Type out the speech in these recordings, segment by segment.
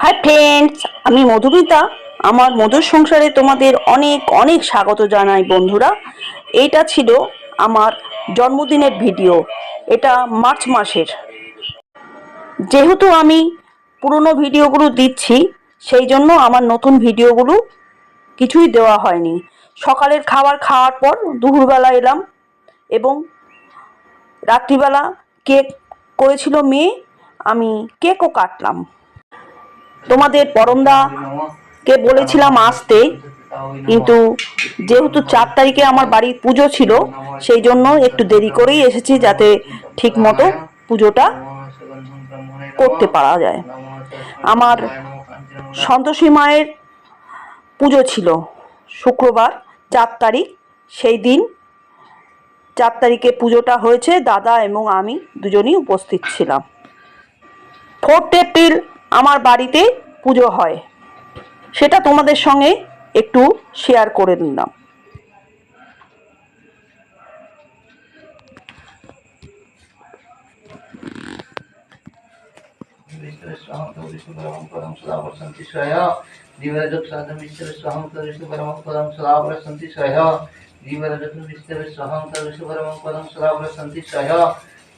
Hi friends আমি মধুমিতা। আমার মধুর সংসারে তোমাদের অনেক অনেক স্বাগত জানাই বন্ধুরা। এইটা ছিল আমার জন্মদিনের ভিডিও। এটা মার্চ মাসের। যেহেতু আমি পুরনো ভিডিওগুলো দিচ্ছি, সেই জন্য আমার নতুন ভিডিওগুলো কিছুই দেওয়া হয়নি। সকালের খাবার খাওয়ার পর দুপুরবেলা এলাম এবং রাত্রিবেলা কেক করেছিল মেয়ে। আমি কেকও কাটলাম। তোমাদের পরমদা কে বলেছিলাম আসতে, কিন্তু যেহেতু চার তারিখে আমার বাড়ির পুজো ছিল, সেই জন্য একটু দেরি করেই এসেছি যাতে ঠিক মতো পুজোটা করতে পারা যায়। আমার সন্তোষী মায়ের পুজো ছিল শুক্রবার, চার তারিখ, সেই দিন চার তারিখে পুজোটা হয়েছে, দাদা এবং আমি দুজনই উপস্থিত ছিলাম। ফোর্থ এপ্রিল আমার বাড়িতে পুজো হয় সেটা তোমাদের সঙ্গে একটু শেয়ার করে নিলাম विष्णुपरमं स्वय जीवरजक्षादं विष्णुस्वहं विष्णुपरमं पदं सदावसन्ति स्वय जीवरजक्षं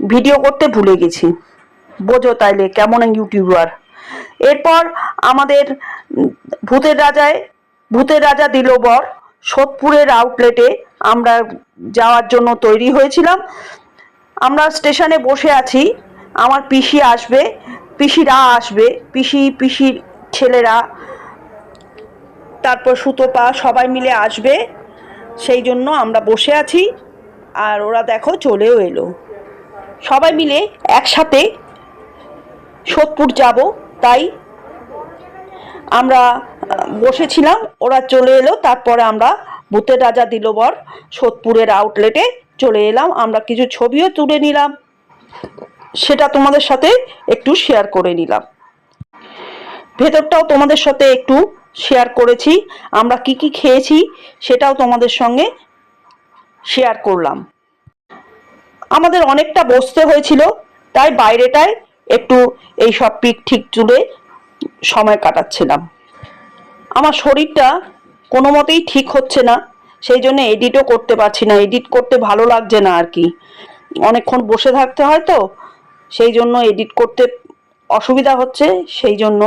ভিডিও করতে ভুলে গেছি। বোঝো তাইলে কেমন ইউটিউবার। এরপর আমাদের ভূতের রাজায়, ভূতের রাজা দিল বর সোদপুরের আউটলেটে আমরা যাওয়ার জন্য তৈরি হয়েছিলাম। আমরা স্টেশনে বসে আছি। আমার পিসি আসবে। পিসিরা আসবে। পিসি, পিসির ছেলেরা, তারপর সুতোপা সবাই মিলে আসবে। সেই জন্য আমরা বসে আছি। আর ওরা দেখো চলেও এলো। সবাই মিলে একসাথে সোদপুর যাব। তাই আমরা বসেছিলাম, ওরা চলে এলো, তারপরে আমরা ভূতের রাজা দিলবর সোদপুরের আউটলেটে চলে এলাম। আমরা কিছু ছবিও তুলে নিলাম। সেটা তোমাদের সাথে একটু শেয়ার করে নিলাম। ভেতরটাও তোমাদের সাথে একটু শেয়ার করেছি। আমরা কি কি খেয়েছি সেটাও তোমাদের সঙ্গে শেয়ার করলাম। আমাদের অনেকটা বসতে হয়েছিল, তাই বাইরেটায় একটু এই সব পিক ঠিক তুলে সময় কাটাচ্ছিলাম। আমার শরীরটা কোনো মতেই ঠিক হচ্ছে না, সেই জন্য এডিটও করতে পারছি না এডিট করতে ভালো লাগছে না আর কি। অনেকক্ষণ বসে থাকতে হয় তো, সেই জন্য এডিট করতে অসুবিধা হচ্ছে, সেই জন্য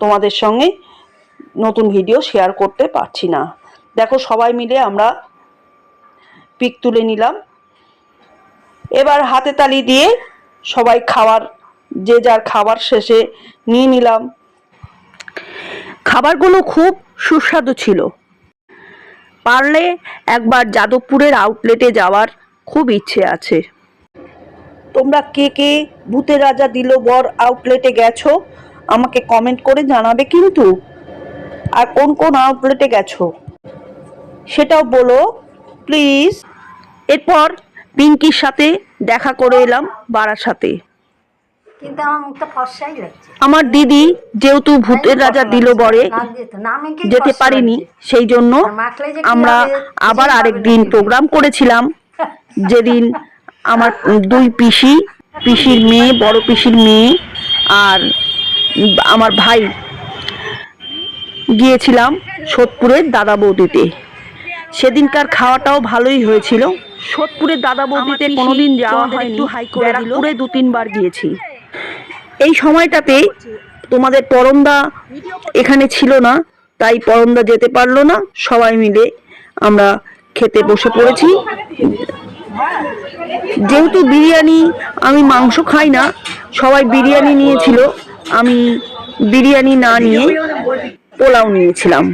তোমাদের সঙ্গে নতুন ভিডিও শেয়ার করতে পারছি না। দেখো সবাই মিলে আমরা পিক তুলে নিলাম। এবার হাতে তালি দিয়ে সবাই খাবার যে যার খাবার শেষে নিয়ে নিলাম। খাবারগুলো খুব সুস্বাদু ছিল। পারলে একবার যাদবপুরের আউটলেটে যাওয়ার খুব ইচ্ছে আছে। তোমরা কে কে ভূতের রাজা দিল বর আউটলেটে গেছো আমাকে কমেন্ট করে জানাবে কিন্তু। আর কোন কোন আউটলেটে গেছো সেটাও বলো প্লিজ এরপর পিঙ্কির সাথে দেখা করে এলাম বারাসাতে কিন্তু আমার মুখটা ফর্সাই লাগছে। আমার দিদি যেহেতু ভূতের রাজা দিল বরে যেতে পারিনি সেই জন্য আমরা আবার আরেক দিন প্রোগ্রাম করেছিলাম। যেদিন আমার দুই পিসি পিসির মেয়ে বড় পিসির মেয়ে আর আমার ভাই গিয়েছিলাম সোদপুরের দাদা বৌদিতে। সেদিনকার খাওয়াটাও ভালোই হয়েছিল। সোদপুরের দাদা বৌদিতে কোনোদিন যাওয়া হয়নি। ব্যারাকপুরে দু তিনবার গিয়েছি। এই সময়টাতে তোমাদের পরমদা এখানে ছিল না তাই পরমদা যেতে পারল না। সবাই মিলে আমরা খেতে বসে পড়েছি। যেহেতু বিরিয়ানি আমি মাংস খাই না সবাই বিরিয়ানি নিয়েছিল। আমি বিরিয়ানি না নিয়ে পোলাও নিয়েছিলাম।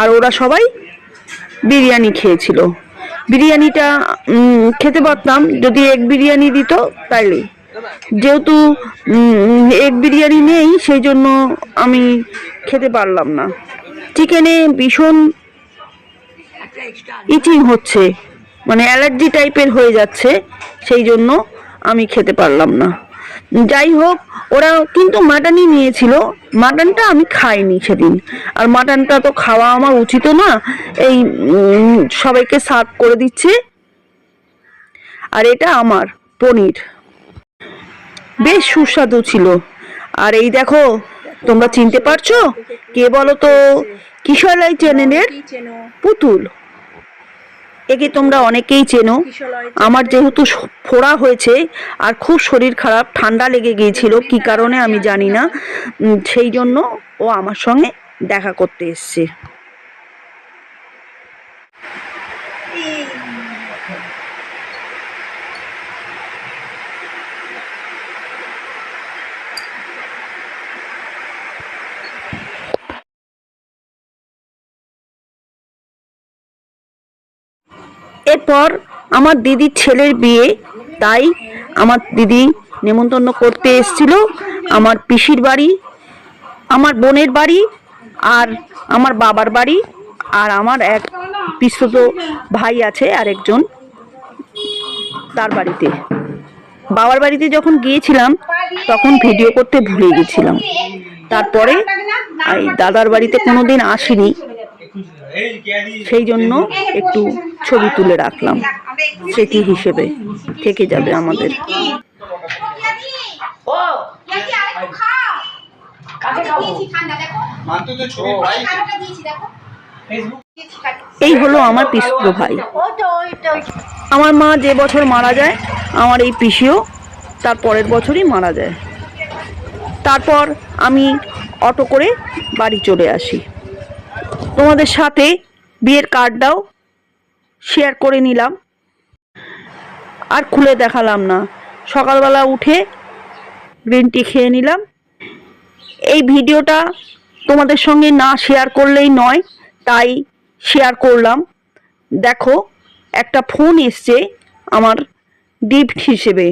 আর ওরা সবাই বিরিয়ানি খেয়েছিল। বিরিয়ানিটা খেতে পারতাম, যদি এগ বিরিয়ানি দিত তাইলে। যেহেতু এগ বিরিয়ানি নেই সেই জন্য আমি খেতে পারলাম না। চিকেনে ভীষণ ইচিং হচ্ছে মানে অ্যালার্জি টাইপের হয়ে যাচ্ছে সেই জন্য আমি খেতে পারলাম না। যাই হোক ওরা কিন্তু মাটনই নিয়েছিল। মাটনটা আমি খাইনি সেদিন। আর মাটনটা তো খাওয়া আমার উচিত না। এই সবাইকে সার্ভ করে দিচ্ছে। আর এটা আমার পনির। বেশ সুস্বাদু ছিল। আর এই দেখো তোমরা চিনতে পারছ? কে বলো তো কিশোরলাই চ্যানেলের পুতুল। একে তোমরা অনেকেই চেনো। আমার যেহেতু ফোড়া হয়েছে আর খুব শরীর খারাপ, ঠান্ডা লেগে গিয়েছিল, কি কারণে আমি জানি না। সেই জন্য ও আমার সঙ্গে দেখা করতে এসছে। এরপর আমার দিদির ছেলের বিয়ে, তাই আমার দিদি নেমন্তন্ন করতে এসেছিল। আমার পিসির বাড়ি, আমার বোনের বাড়ি আর আমার বাবার বাড়ি আর আমার এক পিসত ভাই আছে আরেকজন তার বাড়িতে। বাবার বাড়িতে যখন গিয়েছিলাম, তখন ভিডিও করতে ভুলে গেছিলাম। তারপরে দাদার বাড়িতে কোনোদিন আসিনি। সেই জন্য একটু ছবি তুলে রাখলাম। স্মৃতি হিসেবে থেকে যাবে আমাদের। মানতে তো ছবি পাই এই হলো আমার পিসিত ভাই। আমার মা যে বছর মারা যায় আমার এই পিসিও তার পরের বছরই মারা যায়। তারপর আমি অটো করে বাড়ি চলে আসি। তোমাদের সাথে বিয়ের কার্ডটাও শেয়ার করে নিলাম। আর খুলে দেখালাম না। সকালবেলা উঠে গ্রিন টি খেয়ে নিলাম। এই ভিডিওটা তোমাদের সঙ্গে না শেয়ার করলেই নয়, তাই শেয়ার করলাম। দেখো, একটা ফোন এসছে আমার গিফট হিসেবে।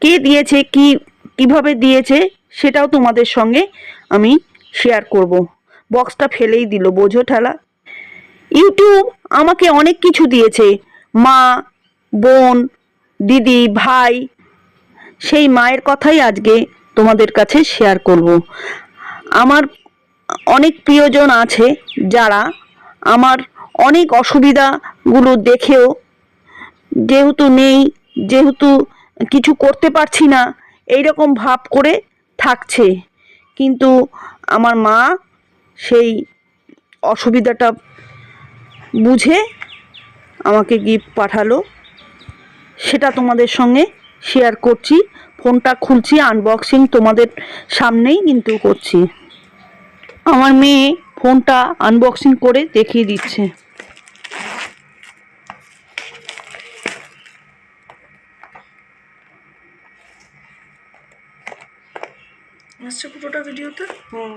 কে দিয়েছে, কি, কীভাবে দিয়েছে, সেটাও তোমাদের সঙ্গে আমি শেয়ার করব। বক্সটা ফেলেই দিল বোঝো ঠেলা। ইউটিউব আমাকে অনেক কিছু দিয়েছে। মা, বোন, দিদি, ভাই, সেই মায়ের কথাই আজকে তোমাদের কাছে শেয়ার করব। আমার অনেক প্রিয়জন আছে যারা আমার অনেক অসুবিধাগুলো দেখেও যেহেতু নেই, যেহেতু কিছু করতে পারছি না এই রকম ভাব করে থাকছে। কিন্তু আমার মা সেই অসুবিধাটা বুঝে আমাকে গিফট পাঠালো। সেটা তোমাদের সঙ্গে শেয়ার করছি। ফোনটা খুলছি আনবক্সিং তোমাদের সামনেই কিন্তু করছি। আমার মেয়ে ফোনটা আনবক্সিং করে দেখিয়ে দিচ্ছে। আসছে পুরোটা ভিডিওতে হুম।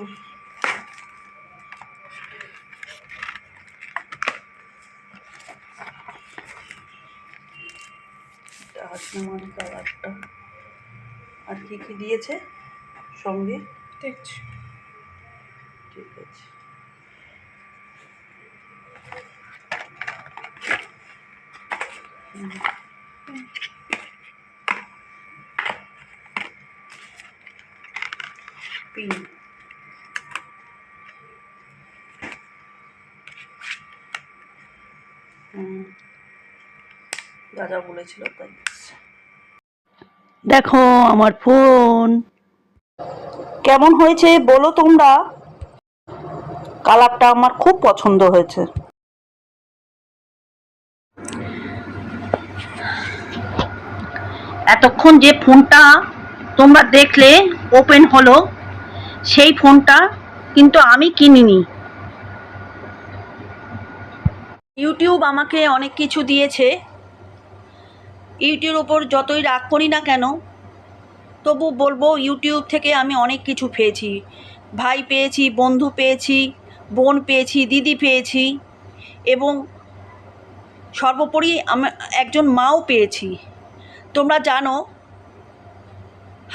আসমান কালারটা। আর কি কি দিয়েছে? সঙ্গে? দেখছি। ঠিক আছে। পিন হুম। যা যা বলেছিল তাই। দেখো আমার ফোন। কেমন হয়েছে বলো তোমরা? কালারটা আমার খুব পছন্দ হয়েছে। এতক্ষণ যে ফোনটা তোমরা দেখলে ওপেন হলো সেই ফোনটা কিন্তু আমি কিনিনি। ইউটিউব আমাকে অনেক কিছু দিয়েছে। ইউটিউবের ওপর যতই রাগ করি না কেন, তবু বলব ইউটিউব থেকে আমি অনেক কিছু পেয়েছি। ভাই পেয়েছি, বন্ধু পেয়েছি, বোন পেয়েছি, দিদি পেয়েছি এবং সর্বোপরি আমি একজন মাও পেয়েছি। তোমরা জানো,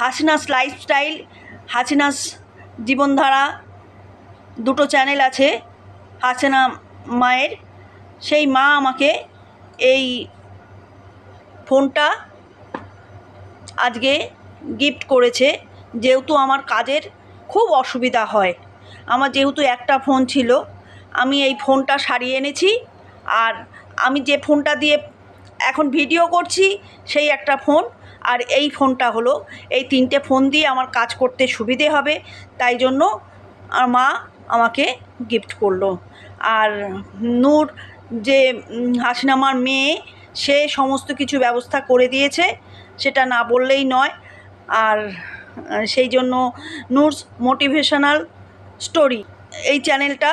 হাসিনাস লাইফস্টাইল হাসিনাস জীবনধারা দুটো চ্যানেল আছে, হাসিনা মায়ের। সেই মা আমাকে এই ফোনটা আজকে গিফট করেছে, যেহেতু আমার কাজের খুব অসুবিধা হয়। আমার যেহেতু একটা ফোন ছিল, আমি এই ফোনটা সারিয়ে এনেছি আর আমি যে ফোনটা দিয়ে এখন ভিডিও করছি, সেই একটা ফোন আর এই ফোনটা হলো, এই তিনটে ফোন দিয়ে আমার কাজ করতে সুবিধে হবে, তাই জন্য আর মা আমাকে গিফট করল। আর নূর যে হাসিনামার মেয়ে সে সমস্ত কিছু ব্যবস্থা করে দিয়েছে, সেটা না বললেই নয়। আর সেই জন্য নূরস মোটিভেশনাল স্টোরি এই চ্যানেলটা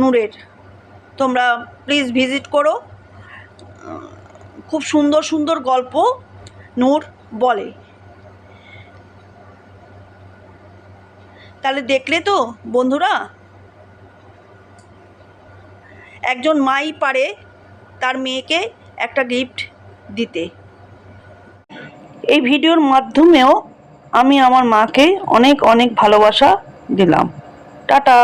নূরের। তোমরা প্লিজ ভিজিট করো। খুব সুন্দর সুন্দর গল্প নূর বলে। তাহলে দেখলে তো, বন্ধুরা? একজন মাই পারে তার মেয়েকে একটা গিফট দিতে। এই ভিডিওর মাধ্যমেও আমি আমার মাকে অনেক অনেক ভালোবাসা দিলাম। টাটা!